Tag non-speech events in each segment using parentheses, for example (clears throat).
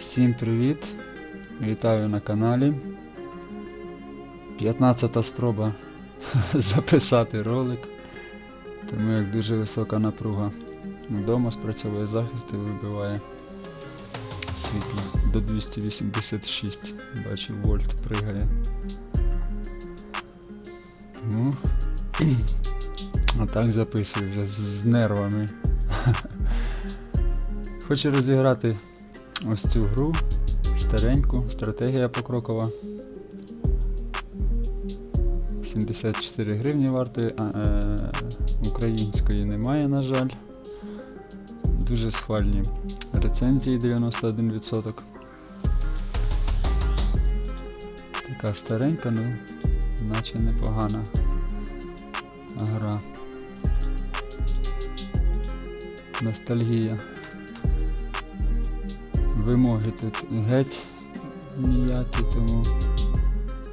Всім привіт! Вітаю на каналі. 15 спроба (laughs) записати ролик. Тому як дуже висока напруга. Вдома спрацьовує захист і вибиває світло до 286. Бачу, вольт пригає. Тому (clears throat) а так записую вже з нервами. (laughs) Хочу розіграти ось цю гру стареньку, стратегія покрокова. 74 гривні вартує, а е, української немає, на жаль. Дуже схвальні рецензії 91%. Така старенька, ну, наче непогана гра. Ностальгія. Вимоги тут геть ніякі, тому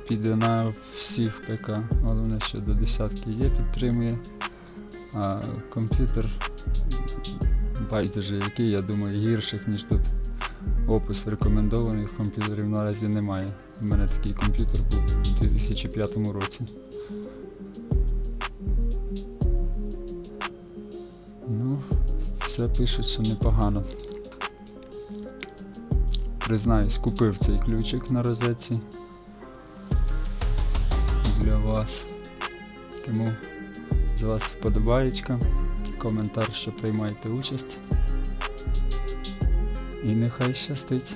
піде на всіх ПК. Головне, що до десятки є, підтримує. А комп'ютер байдуже який, я думаю, гірших, ніж тут опис рекомендованих комп'ютерів наразі немає. У мене такий комп'ютер був у 2005 році. Ну, все пишуть, що непогано. Признаюсь, купив цей ключик на розетці для вас. Тому з вас вподобаєчка, коментар, що приймаєте участь. І нехай щастить.